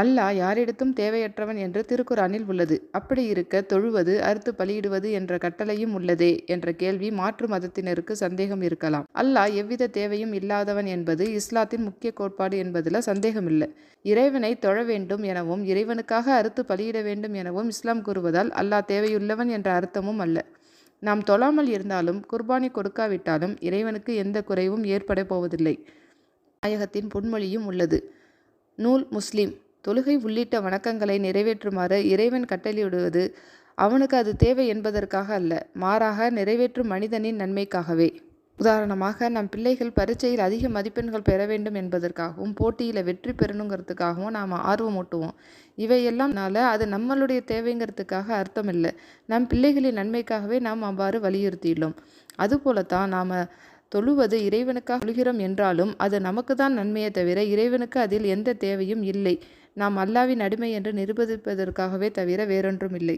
அல்லாஹ் யாரிடத்தும் தேவையற்றவன் என்று திருக்குறானில் உள்ளது. அப்படி இருக்க தொழுவது அறுத்து பலியிடுவது என்ற கட்டளையும் உள்ளதே என்ற கேள்வி மாற்று மதத்தினருக்கு சந்தேகம் இருக்கலாம். அல்லாஹ் எவ்வித தேவையும் இல்லாதவன் என்பது இஸ்லாத்தின் முக்கிய கோட்பாடு என்பதில் சந்தேகமில்லை. இறைவனை தொழ வேண்டும் எனவும் இறைவனுக்காக அறுத்து பலியிட வேண்டும் எனவும் இஸ்லாம் கூறுவதால் அல்லாஹ் தேவையுள்ளவன் என்ற அர்த்தமும் அல்ல. நாம் தொழாமல் இருந்தாலும் குர்பானி கொடுக்காவிட்டாலும் இறைவனுக்கு எந்த குறைவும் ஏற்பட போவதில்லை. நாயகத்தின் பொன்மொழியும் உள்ளது. நூல் முஸ்லீம். தொழுகை உள்ளிட்ட வணக்கங்களை நிறைவேற்றுமாறு இறைவன் கட்டளையிடுவது அவனுக்கு அது தேவை என்பதற்காக அல்ல மாறாக நிறைவேற்றும் மனிதனின் நன்மைக்காகவே. உதாரணமாக நம் பிள்ளைகள் பரீட்சையில் அதிக மதிப்பெண்கள் பெற வேண்டும் என்பதற்காகவும் போட்டியில் வெற்றி பெறணுங்கிறதுக்காகவும் நாம் ஆர்வமூட்டுவோம் இவையெல்லாம்னால அது நம்மளுடைய தேவைங்கிறதுக்காக அர்த்தம் இல்லை நம் பிள்ளைகளின் நன்மைக்காகவே நாம் அவ்வாறு வலியுறுத்தியுள்ளோம். அதுபோலத்தான் நாம் தொழுவது இறைவனுக்காக தொழுகிறோம் என்றாலும் அது நமக்கு தான் நன்மையை தவிர இறைவனுக்கு அதில் எந்த தேவையும் இல்லை. நாம் அல்லாவின் அடிமை என்று நிரூபிப்பதற்காகவே தவிர வேறொன்றும் இல்லை